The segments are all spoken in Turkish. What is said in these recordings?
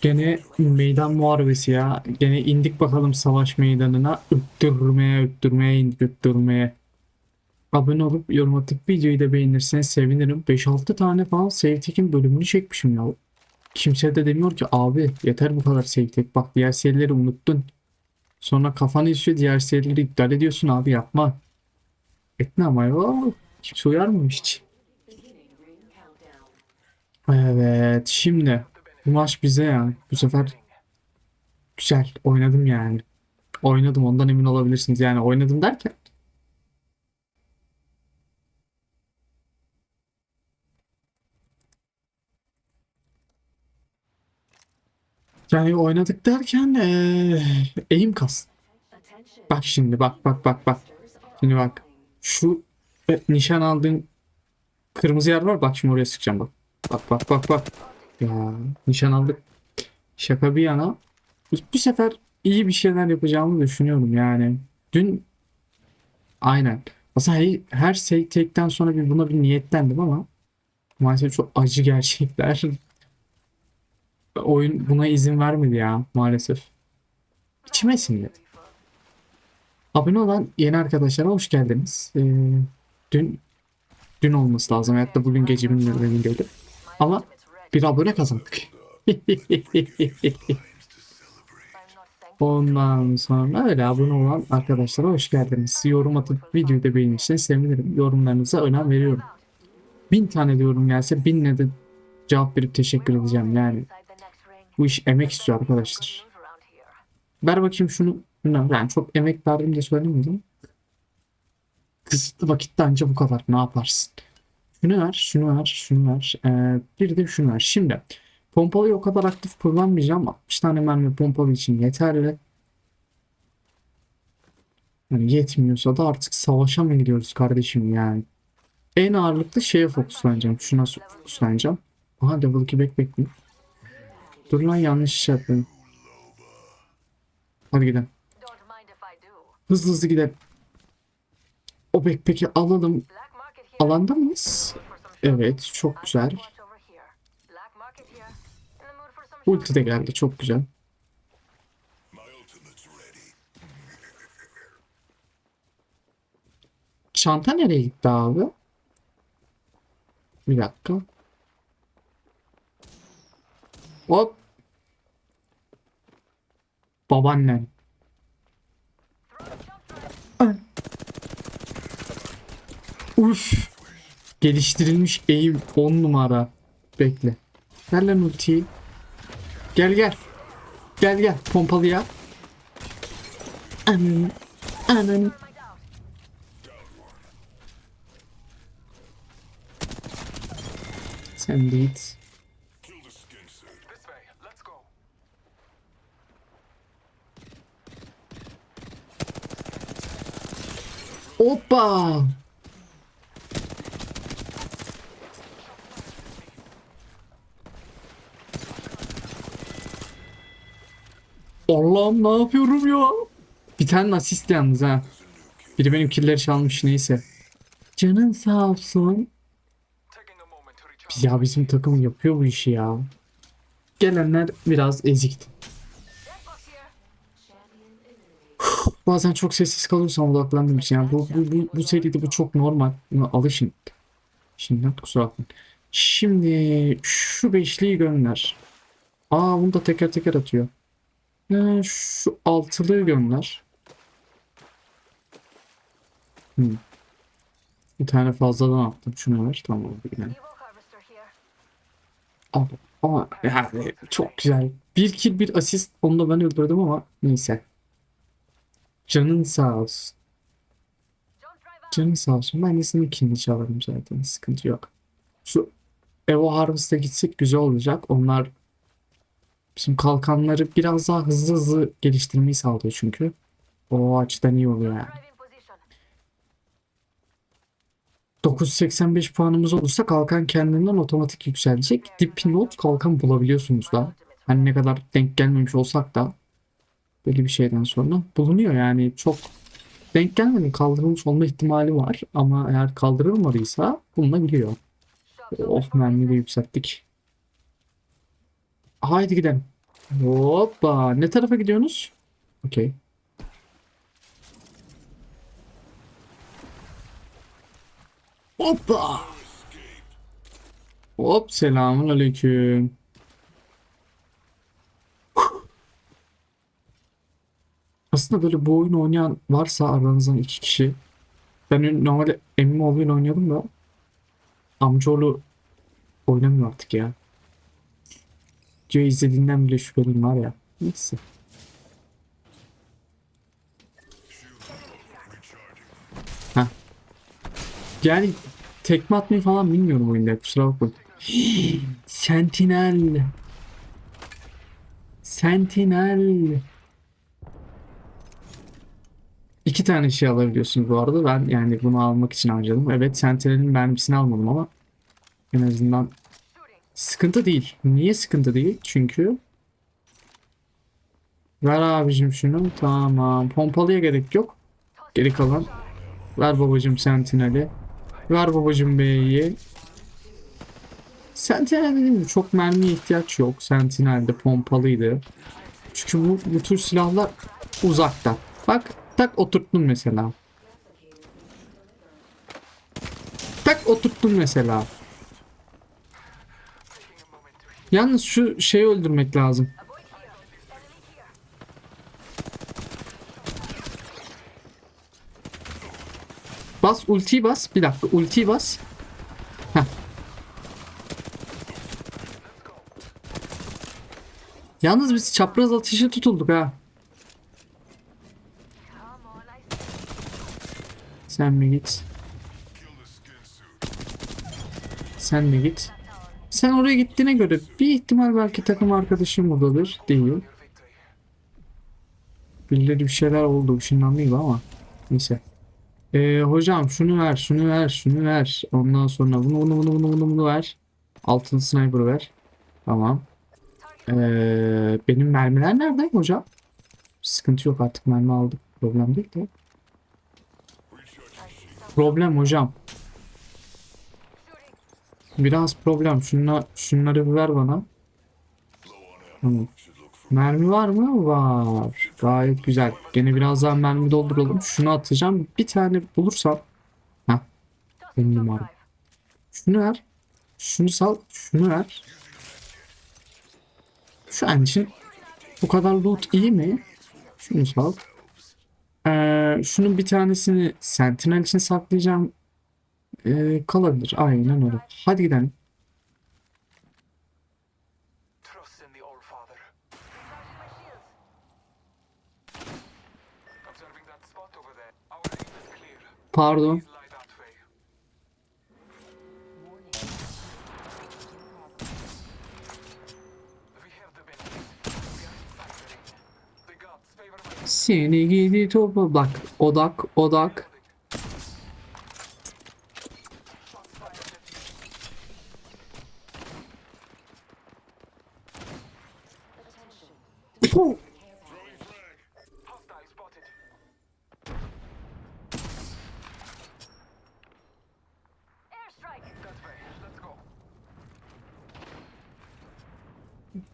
Gene meydan muharebesi ya. Gene indik bakalım savaş meydanına. Öttürmeye öttürmeye indik öttürmeye. Abone olup yorum atıp videoyu da beğenirseniz sevinirim. 5-6 tane falan Save Tech'in bölümünü çekmişim ya. Kimse de demiyor ki abi yeter bu kadar Save Tech. Bak diğer serileri unuttun. Sonra kafanı işiyor diğer serileri iptal ediyorsun abi yapma. Etme ama ya. Kimse uyarmamış hiç. Evet şimdi bu maç bize yani bu sefer güzel oynadım yani. Oynadım ondan emin olabilirsiniz yani oynadım derken yani oynadık derken eee eğim kas. Bak şimdi bak bak bak bak. Şimdi bak şu e, nişan aldığın kırmızı yer var bak şimdi oraya sıkacağım bak. Bak bak bak bak. Ya nişan aldık. Şaka bir yana. Bu, sefer iyi bir şeyler yapacağımı düşünüyorum yani. Dün aynen. Aslında her, şey tekten sonra bir buna bir niyetlendim ama maalesef çok acı gerçekler. Oyun buna izin vermedi ya maalesef. İçime sinmedi. Abone olan yeni arkadaşlara hoş geldiniz. Ee, dün dün olması lazım. Hayatta bugün gece bilmiyorum değilim. Ama bir abone kazandık. Ondan sonra öyle abone olan arkadaşlara hoş geldiniz. Yorum atıp videoyu da beğenirseniz sevinirim. Yorumlarınıza önem veriyorum. Bin tane de yorum gelse binle de cevap verip teşekkür edeceğim yani. Bu iş emek istiyor arkadaşlar. Ver bakayım şunu. Yani çok emek verdim de söylemedim. Kısıtlı vakitte anca bu kadar. Ne yaparsın? Şunu ver, şunu ver, şunu ver. Ee, bir de şunu ver. Şimdi pompalıyı o kadar aktif kullanmayacağım. 60 tane mermi pompalı için yeterli. Yani yetmiyorsa da artık savaşa mı gidiyoruz kardeşim yani? En ağırlıklı şeye fokuslanacağım. Şuna fokuslanacağım. Aha level 2 backpack mi? Dur lan yanlış iş yaptım. Hadi gidelim. Hızlı hızlı gidelim. O backpack'i alalım. Alanda mıyız? Evet çok güzel. Ulti de geldi çok güzel. Çanta nereye gitti abi? Bir dakika. Hop. Babaannen. Ay. Uf. Geliştirilmiş eğim 10 numara. Bekle. Ver lan ultiyi. Gel gel. Gel gel pompalıya. Ananı. Ananı. Sen de git. This Allah'ım ne yapıyorum ya? Bir tane asist yalnız ha. Biri benim killeri çalmış neyse. Canın sağ olsun. Ya bizim takım yapıyor bu işi ya. Gelenler biraz ezikti. Bazen çok sessiz kalırsam odaklandığım için yani bu, bu, bu, bu seride bu çok normal. Buna alışın. Şimdiden kusura bakmayın. Şimdi şu beşliyi gönder. Aa bunu da teker teker atıyor. Ee, şu altılıyı gönder. Hmm. Bir tane fazladan attım. Şunu ver. Tamam. Yani. Ama, ama yani çok güzel. Bir kill bir asist. Onu da ben öldürdüm ama neyse. Canın sağ olsun. Canın sağ olsun. Ben de senin killini çalarım zaten. Sıkıntı yok. Şu Evo Harvest'a gitsek güzel olacak. Onlar bizim kalkanları biraz daha hızlı hızlı geliştirmeyi sağlıyor çünkü. O açıdan iyi oluyor yani. 985 puanımız olursa kalkan kendinden otomatik yükselecek. Dip not kalkan bulabiliyorsunuz da. Hani ne kadar denk gelmemiş olsak da belli bir şeyden sonra bulunuyor yani çok denk gelmedi kaldırılmış olma ihtimali var ama eğer kaldırılmadıysa bulunabiliyor. Oh mermi de yükselttik. Haydi gidelim. Hoppa. Ne tarafa gidiyorsunuz? Okey. Hoppa. Hop selamun aleyküm. Aslında böyle bu oyunu oynayan varsa aranızdan iki kişi. Ben normalde emmim oyun oynuyordum da amcaoğlu oynamıyor artık ya. Video izlediğinden bile şüpheliyim var ya. Neyse. Heh. Yani tekme atmayı falan bilmiyorum oyunda kusura bakmayın. Sentinel. Sentinel. İki tane şey alabiliyorsunuz bu arada. Ben yani bunu almak için harcadım. Evet Sentinel'in mermisini almadım ama en azından sıkıntı değil. Niye sıkıntı değil? Çünkü ver abicim şunu. Tamam. Pompalıya gerek yok. Geri kalan. Ver babacım Sentinel'i. Ver babacım B'yi. Sentinel dediğim gibi çok mermiye ihtiyaç yok. Sentinel'de pompalıydı. Çünkü bu, bu tür silahlar uzakta. Bak tak oturttun mesela. Tak oturttun mesela. Yalnız şu şeyi öldürmek lazım. Bas ultiyi bas. Bir dakika ultiyi bas. Heh. Yalnız biz çapraz ateşe tutulduk ha. Sen mi git? Sen mi git? Sen oraya gittiğine göre bir ihtimal belki takım arkadaşım buradadır. Değil. Birileri bir şeyler oldu. Işınlandı gibi ama. Neyse. Ee, hocam şunu ver, şunu ver, şunu ver. Ondan sonra bunu, bunu, bunu, bunu, bunu, bunu ver. Altılı sniper ver. Tamam. Ee, benim mermiler nerede hocam? Sıkıntı yok artık mermi aldık. Problem değil de. Problem hocam. Biraz problem. Şunla, şunları ver bana. Mermi var mı? Var. Gayet güzel. Gene biraz daha mermi dolduralım. Şunu atacağım. Bir tane bulursam. Heh. On numara. Şunu ver. Şunu sal. Şunu ver. Şu an için bu kadar loot iyi mi? Şunu sal. Ee, şunun bir tanesini Sentinel için saklayacağım. Ee, kalabilir. Aynen öyle. Hadi gidelim. Trust in the All Father. Observing that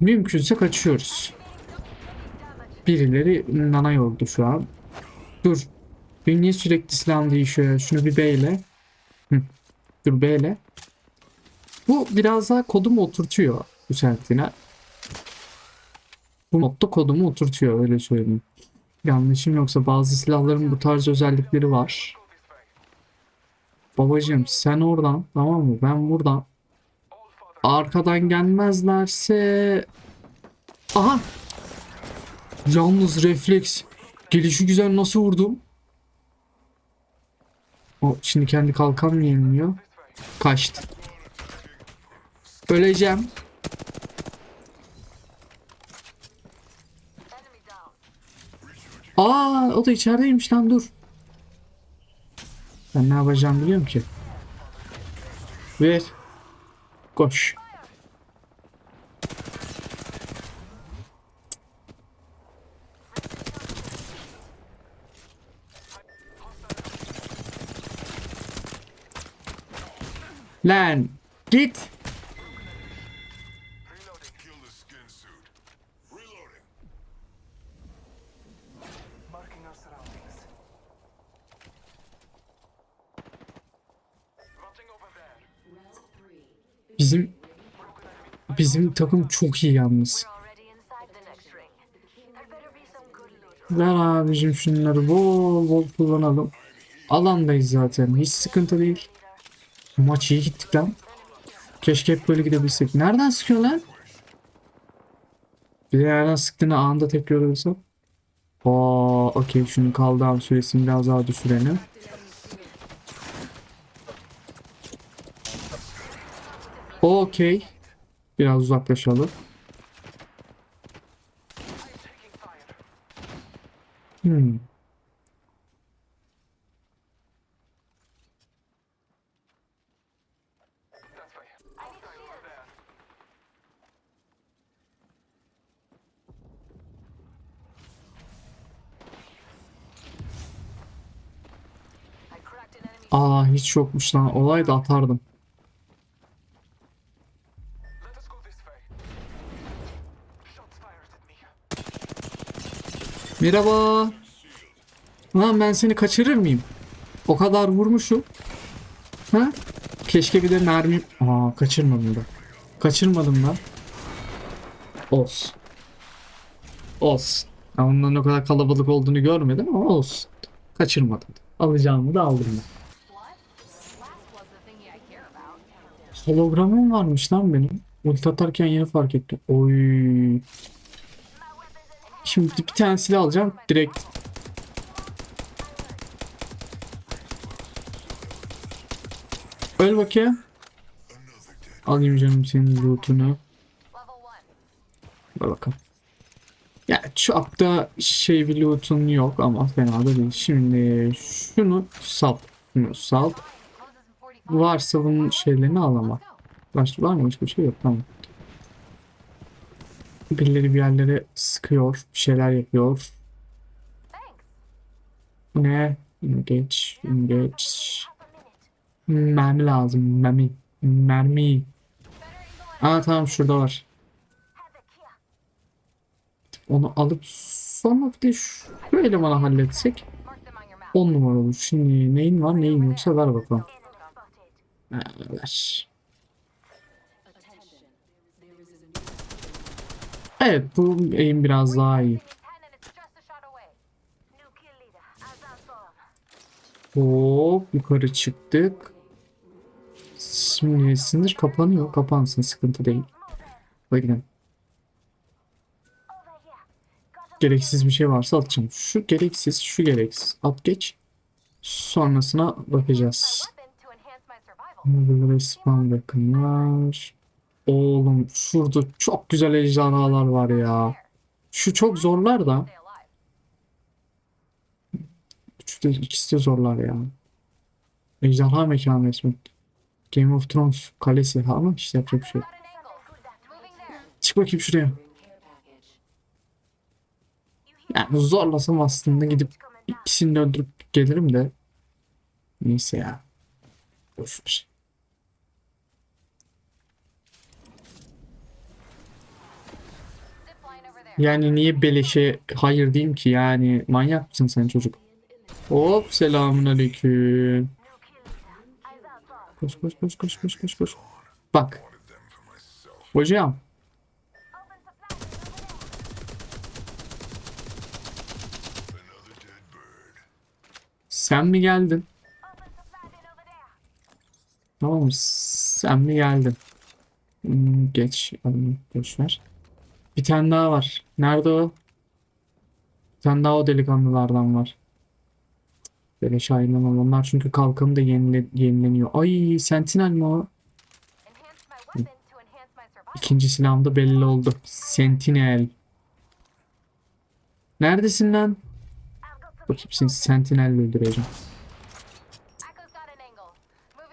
Mümkünse kaçıyoruz. Birileri nanay oldu şu an. Dur. Benim niye sürekli silahım değişiyor? Şunu bir beyle. Hı. Dur beyle. Bu biraz daha kodumu oturtuyor bu Sentinel. Bu modda kodumu oturtuyor öyle söyleyeyim. Yanlışım yoksa bazı silahların bu tarz özellikleri var. Babacım sen oradan tamam mı? Ben buradan. Arkadan gelmezlerse... Aha! Yalnız refleks. Gelişi güzel nasıl vurdum? O şimdi kendi kalkan mı yeniliyor? Kaçtı. Öleceğim. Aa, o da içerideymiş lan dur. Ben ne yapacağım biliyorum ki. Ver. Koş. Lan git. Bizim bizim takım çok iyi yalnız. Ver abicim şunları bol bol kullanalım. Alandayız zaten. Hiç sıkıntı değil. Maç iyi gittik lan. Keşke hep böyle gidebilsek. Nereden sıkıyor lan? Bir de nereden sıktığını anında tekrar olsa. Aa, okey. Şunun kaldığı süresini biraz daha düşürelim. Okey. Biraz uzaklaşalım. Hmm. Aa hiç yokmuş lan. Olay da atardım. Merhaba. Lan ben seni kaçırır mıyım? O kadar vurmuşum. Ha? Keşke bir de mermi... Aa kaçırmadım da. Kaçırmadım da. Olsun. Olsun. Ben onların o kadar kalabalık olduğunu görmedim ama olsun. Kaçırmadım. Alacağımı da aldım ben. Hologramım varmış lan benim. Ulti atarken yeni fark ettim. Oy. Şimdi bir tane silah alacağım. Direkt. Öl bakayım. Alayım canım senin lootunu. Dur bakalım. Ya çok da şey bir lootun yok ama fena da değil. Şimdi şunu sal. Şunu sal. Closes in 45. Varsa bunun şeylerini al ama. Başka var mı? Başka bir şey yok. Tamam. Birileri bir yerlere sıkıyor. Bir şeyler yapıyor. Ne? Geç. Geç. Mermi lazım. Mermi. Mermi. Aa tamam şurada var. Onu alıp sonra bir de şu elemana halletsek Mark them on your map. 10 numara olur. Şimdi neyin var neyin yoksa ver bakalım. Ha, ver. Evet bu aim biraz daha iyi. Hop yukarı çıktık. Şimdi sınır kapanıyor. Kapansın sıkıntı değil. Bakın gereksiz bir şey varsa atacağım. Şu gereksiz, şu gereksiz. At geç. Sonrasına bakacağız. Burada respawn bakın var. Oğlum şurada çok güzel ejderhalar var ya. Şu çok zorlar da. Şu da ikisi de zorlar ya. Ejderha mekanı resmen. Game of Thrones kalesi ama işte yapacak bir şey. Çık bakayım şuraya. Yani zorlasam aslında gidip ikisini de öldürüp gelirim de. Neyse ya. Boş ver. Zip Yani niye beleşe hayır diyeyim ki yani manyak mısın sen çocuk? Hop selamun aleyküm. Koş koş koş koş koş koş koş. Bak. Hocam sen mi geldin? Tamam? Sen mi geldin? Hmm, geç. Onu boş ver. Bir tane daha var. Nerede o? Bir tane daha o delikanlılardan var. Böyle şahinler onlar çünkü kalkanı da yenile, yenileniyor. Ay sentinel mi o? İkinci silahımda belli oldu. Sentinel. Neredesin lan? Bakayım seni sentinelle öldüreceğim.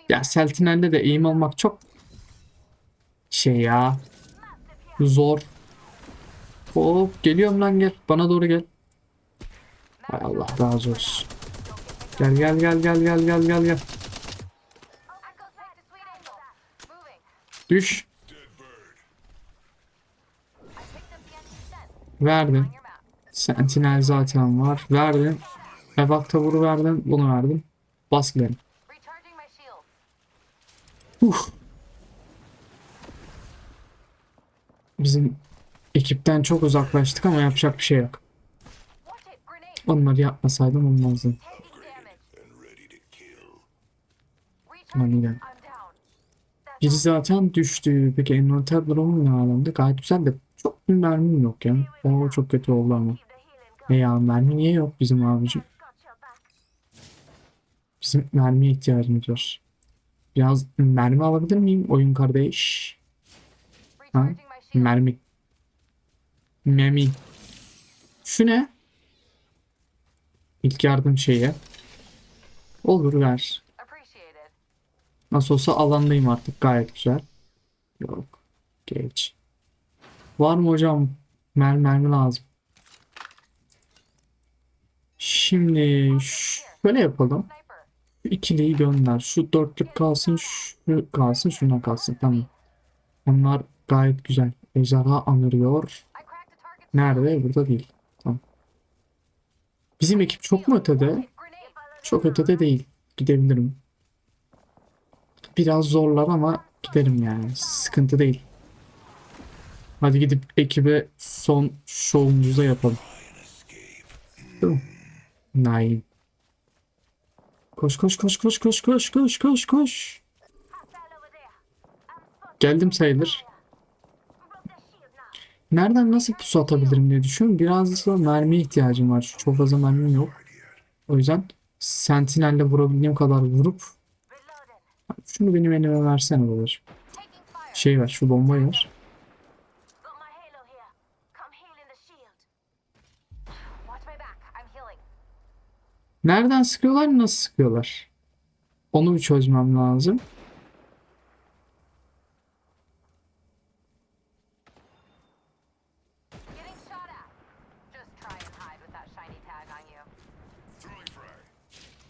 Ya sentinelde de aim almak çok şey ya. Zor. Hop geliyorum lan gel. Bana doğru gel. Hay Allah razı olsun. Gel gel gel gel gel gel gel gel. Düş. Verdim. Sentinel zaten var. Verdim. Evak tavuru verdim. Bunu verdim. Bas gidelim. Uf. bizim ekipten çok uzaklaştık ama yapacak bir şey yok. Onları yapmasaydım olmazdı. Down. That's Biri zaten düştü. Peki envanter durumu ne alemde? Gayet güzel de çok bir mermim yok ya. O çok kötü oldu ama. E ya mermi niye yok bizim abicim? Bizim mermiye ihtiyacımız var. Biraz mermi alabilir miyim oyun kardeş? Shield. Mermi. Mermi. Şu ne? İlk yardım şeyi. Olur ver. Nasıl olsa alandayım artık gayet güzel. Yok. Geç. Var mı hocam? Mermi mermi lazım. Şimdi şöyle yapalım. Şu ikiliyi gönder. Şu dörtlük kalsın, şu kalsın, şundan kalsın. Tamam. Onlar gayet güzel. Ejderha anırıyor. Nerede? Burada değil. Tamam. Bizim ekip çok mu ötede? Çok ötede değil. Gidebilirim. Biraz zorlar ama giderim yani. Sıkıntı değil. Hadi gidip ekibe son şovumuzu yapalım. Nine. Koş koş koş koş koş koş koş koş koş. Geldim sayılır. Nereden nasıl pusu atabilirim diye düşünüyorum. Biraz da mermiye ihtiyacım var. Çok fazla mermim yok. O yüzden sentinelle vurabildiğim kadar vurup şunu benim elime versene babacığım. Şey ver şu bombayı ver. Nereden sıkıyorlar nasıl sıkıyorlar? Onu bir çözmem lazım.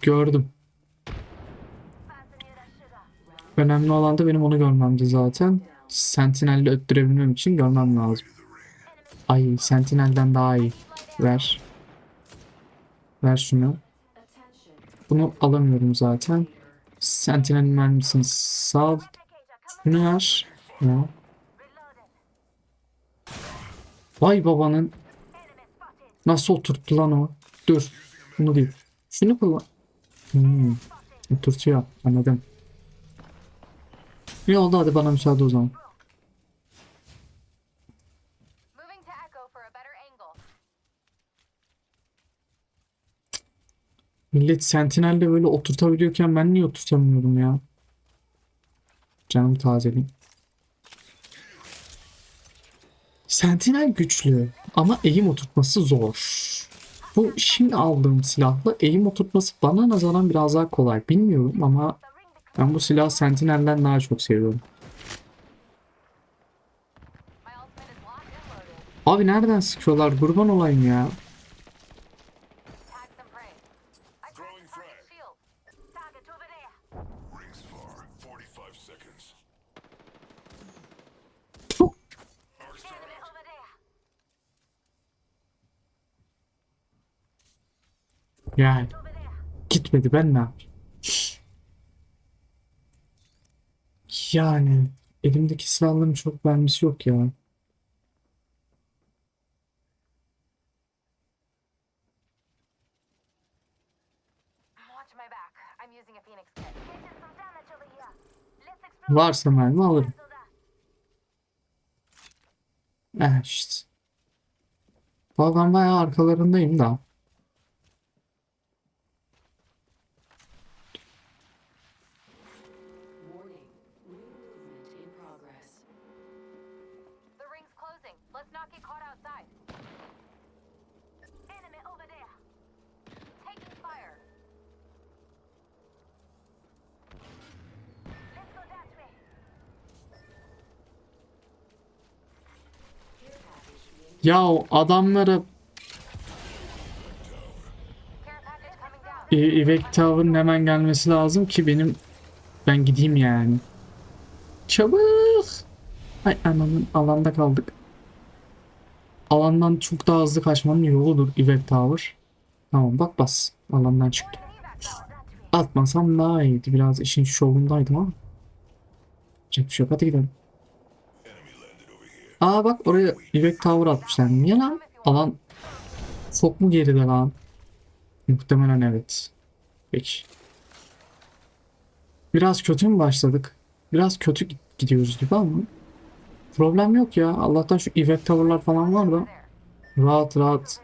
Gördüm. Önemli olan da benim onu görmemdi zaten. Sentinel'le öttürebilmem için görmem lazım. Ay Sentinel'den daha iyi. Ver. Ver şunu. Bunu alamıyorum zaten. Sentinel mermisini sal. Şunu ver. Ya. Vay babanın nasıl oturttu lan o. Dur. Bunu değil. Şunu kullan. Hmm. Oturtuyor. Anladım. İyi oldu hadi bana müsaade o zaman. Millet Sentinel'de böyle oturtabiliyorken ben niye oturtamıyorum ya? Canım tazeleyim. Sentinel güçlü ama eğim oturtması zor. Bu şimdi aldığım silahla eğim oturtması bana nazaran biraz daha kolay. Bilmiyorum ama ben bu silahı Sentinel'den daha çok seviyorum. Abi nereden sıkıyorlar? Kurban olayım ya. Yani gitmedi ben ne yapayım? Yani elimdeki silahların çok vermesi yok ya. Varsa mermi alırım. Eh işte. Bazen bayağı arkalarındayım da. Ya down. e, Evac Tower'ın hemen gelmesi lazım ki benim ben gideyim yani. Çabuk. Ay anamın alanda kaldık. Alandan çok daha hızlı kaçmanın yoludur Evac Tower. Tamam bak bas. Alandan çıktım. Atmasam daha iyiydi. Biraz işin şovundaydım ama. Bir şey. Hadi gidelim. Aa bak oraya Yürek Tower atmışlar. Niye lan? Alan çok mu geride lan? Muhtemelen evet. Peki. Biraz kötü mü başladık? Biraz kötü gidiyoruz gibi ama. Problem yok ya. Allah'tan şu Yürek Tower'lar falan var da. Rahat rahat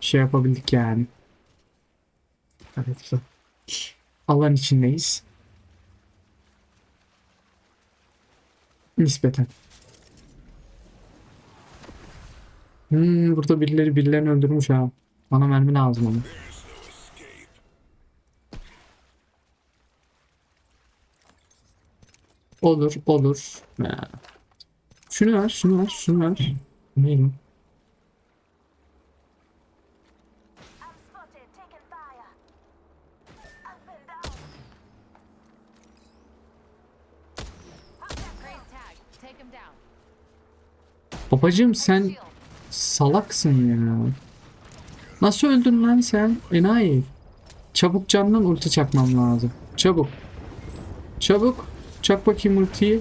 şey yapabildik yani. Evet. Alan içindeyiz. Nispeten. Hmm, burada birileri birilerini öldürmüş ha. Bana mermi lazım ama. Olur, olur. Ya. Şunu ver, şunu ver, şunu ver. Neydi? I'm spotted, taking fire. Up and down. Praise tag. Take him down. Babacım sen. salaksın ya. Nasıl öldün lan sen? Enayi. Çabuk candan ulti çakmam lazım. Çabuk. Çabuk. Çak bakayım ultiyi.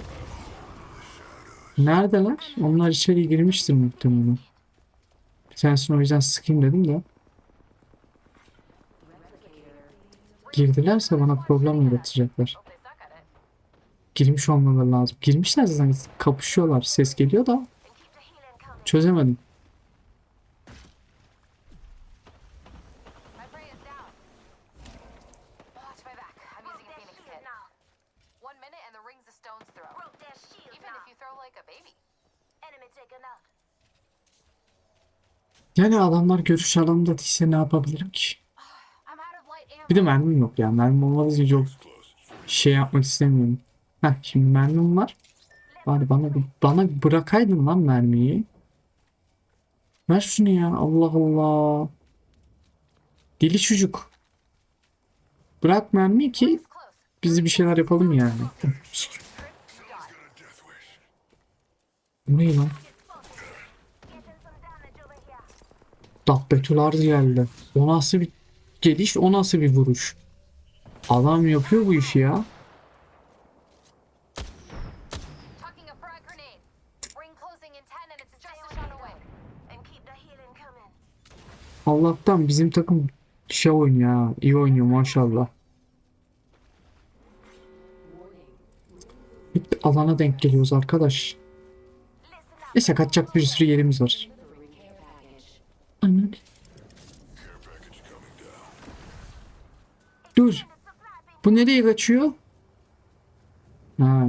Neredeler? Onlar içeri girmiştir muhtemelen. Bir tanesini o yüzden sıkayım dedim de. Girdilerse bana problem yaratacaklar. Girmiş olmaları lazım. Girmişler zaten kapışıyorlar. Ses geliyor da çözemedim. Yani adamlar görüş alanında değilse ne yapabilirim ki? Bir de mermim yok ya. Mermim olmadığı çok şey yapmak istemiyorum. Heh şimdi mermim var. Bari bana bana bırakaydın lan mermiyi. Ver şunu ya. Allah Allah. Deli çocuk. Bırak mermiyi ki Close. biz bir şeyler yapalım yani. Bu ne lan? Dabbetular geldi. O nasıl bir geliş, o nasıl bir vuruş? Adam yapıyor bu işi ya. Tucking a frag grenade. Ring closing in 10 and it's just a shot away. And keep the healing coming. Allah'tan bizim takım şey oynuyor ha. İyi oynuyor maşallah. Hep alana denk geliyoruz arkadaş. Neyse kaçacak bir sürü yerimiz var. Dur. Bu nereye kaçıyor? Ha,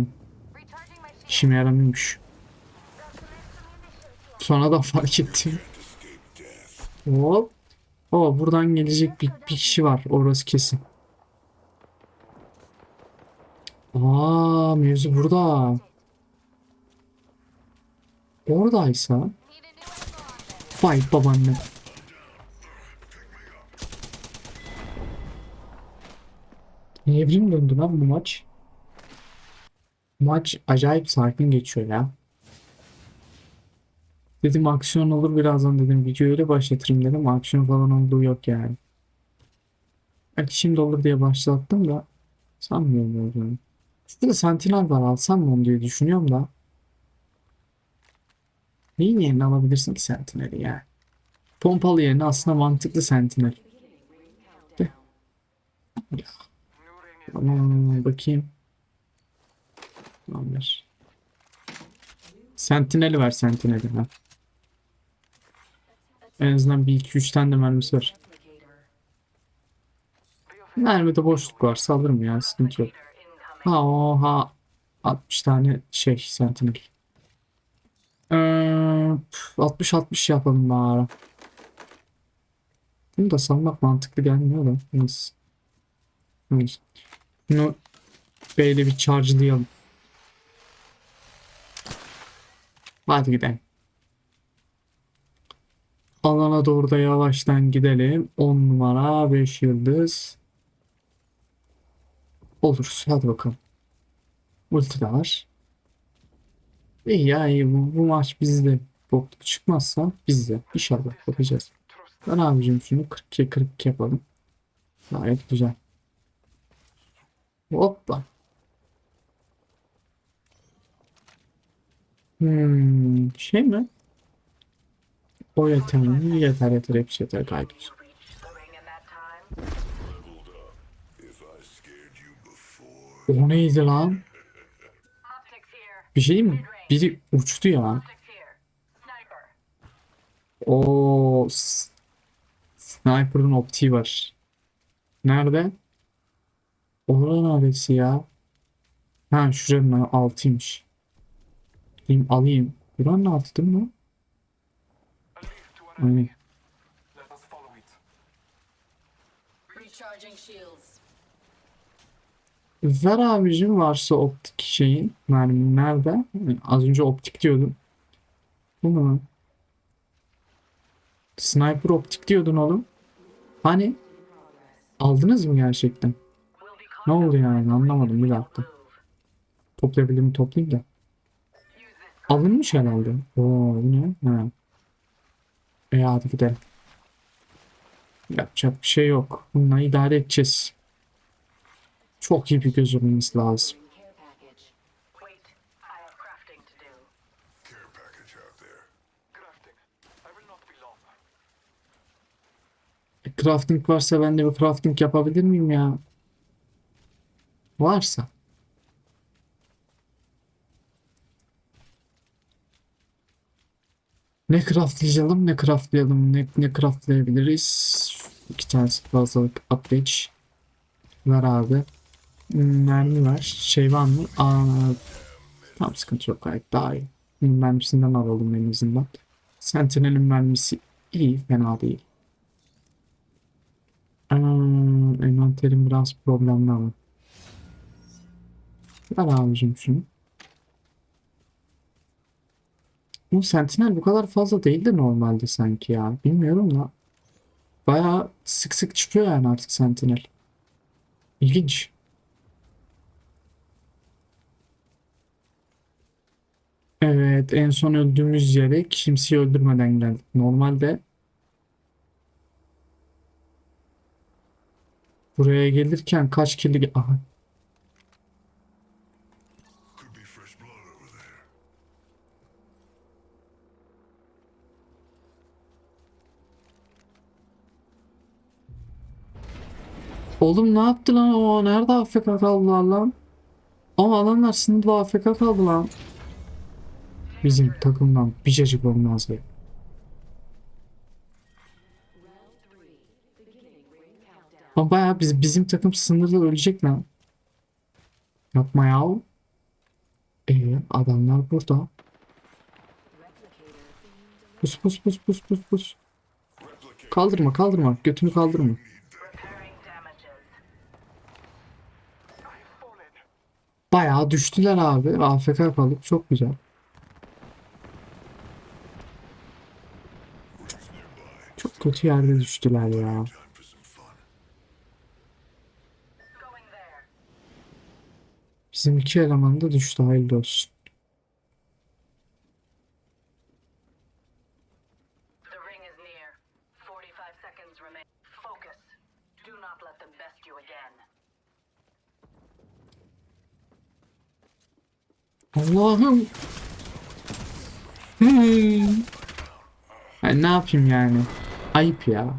işime yaramıyormuş. Sonradan fark ettim. Hop. O buradan gelecek bir, bir kişi var. Orası kesin. Aa mevzu burada. Oradaysa vay babaanne. Evrim döndü lan bu maç. Maç acayip sakin geçiyor ya. Dedim aksiyon olur birazdan dedim videoyu öyle başlatırım dedim. Aksiyon falan olduğu yok yani. Belki şimdi olur diye başlattım da sanmıyorum olduğunu. Şurada Sentinel var alsam mı onu diye düşünüyorum da. Neyin yerine alabilirsin ki Sentinel'i ya? Pompalı yerine aslında mantıklı Sentinel. De. Ya. Aman bakayım. Tamamdır. Sentinel'i ver Sentinel'i ha. En azından bir iki üç tane de mermisi var. Mermide boşluk varsa alırım ya sıkıntı yok. Ha oha 60 tane şey Sentinel. Ee, 60-60 yapalım bari. Bunu da salmak mantıklı gelmiyor da. Neyse. Neyse. Bunu böyle bir charge'layalım. Hadi gidelim. Alana doğru da yavaştan gidelim. 10 numara 5 yıldız. Oluruz. Hadi bakalım. Ulti de var. İyi ya iyi. Bu, bu maç bizde. Bokluk çıkmazsa bizde. İnşallah bakacağız. Ben abicim şunu 42 42 yapalım. Gayet güzel. Hoppa. Hmm, şey mi? O yeteneği yeter yeter hepsi yeter gayet güzel. O neydi lan? Bir şey mi? Biri uçtu ya. O Sniper'ın optiği var. Nerede? Orada neresi ya? Ha şuranın altıymış. Gideyim alayım. Buranın altı değil mi? Aynen. Ver abicim varsa optik şeyin. Mermin nerede? Az önce optik diyordum. Bu mu? Sniper optik diyordun oğlum. Hani? Aldınız mı gerçekten? Ne oldu yani anlamadım bir dakika. Toplayabildiğimi toplayayım da. Alınmış herhalde. Oo bu ne? Ha. E hadi gidelim. Yapacak bir şey yok. Bununla idare edeceğiz. Çok iyi bir gözümüz lazım. E, Crafting varsa ben de bir crafting yapabilir miyim ya? Varsa. Ne craftlayalım ne craftlayalım ne, ne craftlayabiliriz? İki tanesi fazlalık upgrade. Ver abi. Mermi var. Şey var mı? Aa, tamam sıkıntı yok gayet daha iyi. Mermisinden alalım en azından. Sentinel'in mermisi iyi fena değil. Aa, biraz problemli ama. Ver abicim şunu. Bu Sentinel bu kadar fazla değildi normalde sanki ya. Bilmiyorum da. Bayağı sık sık çıkıyor yani artık Sentinel. İlginç. Evet en son öldüğümüz yere kimseyi öldürmeden geldik. Normalde buraya gelirken kaç kirli... Aha Oğlum ne yaptı lan o? Nerede AFK kaldılar lan? Ama adamlar sınırda AFK kaldı lan. Bizim takımdan bir cacık olmaz countdown. Ama bayağı biz, bizim takım sınırda ölecek lan. Yapma ya. Ee, adamlar burada. Pus pus pus pus pus pus. Kaldırma kaldırma. Götünü kaldırma. Bayağı düştüler abi. AFK kalıp çok güzel. Çok kötü yerde düştüler ya. Bizim iki eleman da düştü hayırlı olsun. Allah'ım. Hmm. Ay, ne yapayım yani? Ayıp ya.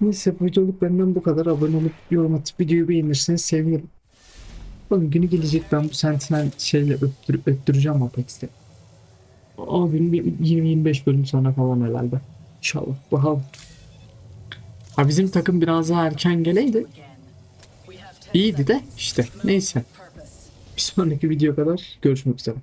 Neyse bu videoluk benden bu kadar. Abone olup yorum atıp videoyu beğenirseniz sevinirim. Oğlum günü gelecek ben bu Sentinel şeyle öptür, öptüreceğim Apex'te. O gün bir 20-25 bölüm sonra falan herhalde. İnşallah. Bakalım. Ha bizim takım biraz daha erken geleydi. Again. We have 10 İyiydi de işte. Neyse. Bir sonraki video kadar görüşmek üzere.